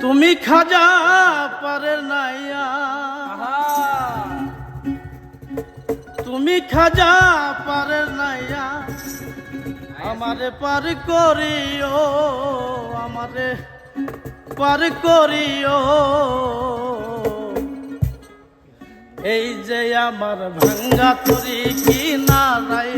তুমি খাজা পারের নাইয়া। তুমি খাজা পারের নাইয়া। আমারে পার করিও আমারে পার করিও। এই যে আমার ভাঙ্গা তরি কি না রাইলা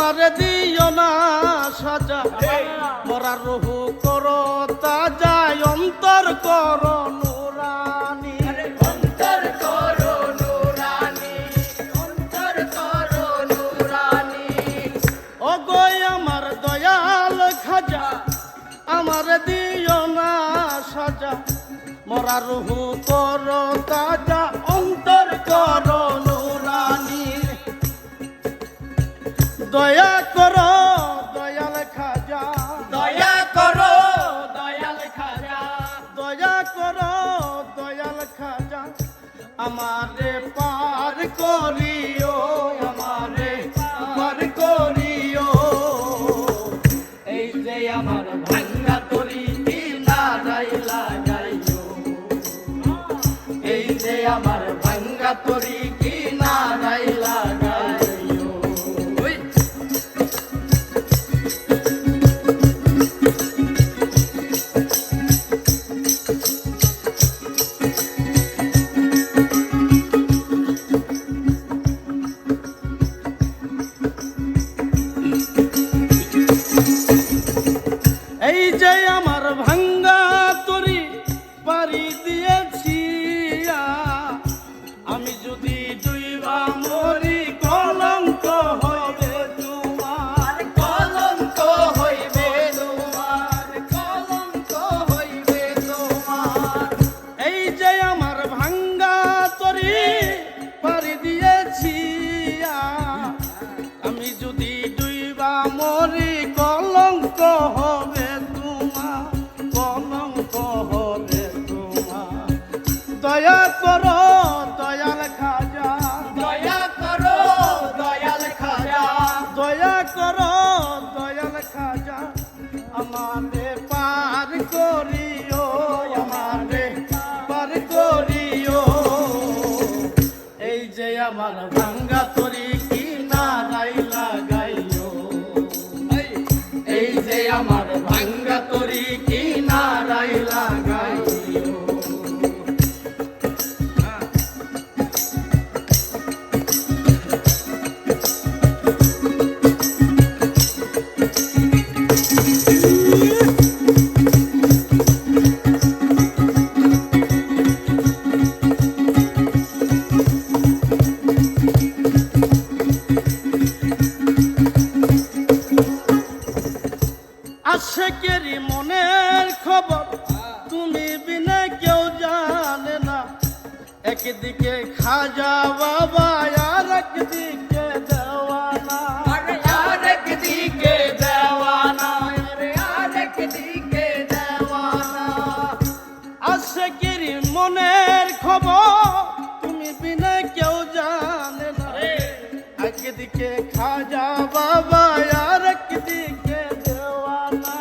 আমার দিও না সাজা। মরা রহু করো তাজা অন্তর কর নুরানি। অন্তর করো নুরানি অন্তর করো নুরানি। ওগো আমার দয়াল খাজা আমার দিও না সাজা। মরা রহু করো তাজা অন্তর কর দয়া আমি যদি দুইবা মরি কলঙ্ক হবে তোমার। কলঙ্ক হইবে তোমার কলঙ্ক হইবে তোমার। এই যে আমার ভাঙ্গা তরি পারি দিয়েছি আ, আমি যদি দুইবা মরি যে একদিকে খাজা বাবা আর একদিকে দেওয়ানা আরে আরেক দিকে দেওয়ানা আরে আরেক দিকে দেওয়ানা আশেকেরই মনের খবর তুমি বিনা কেউ জানে না একদিকে খাজা বাবা আর একদিকে দেওয়ানা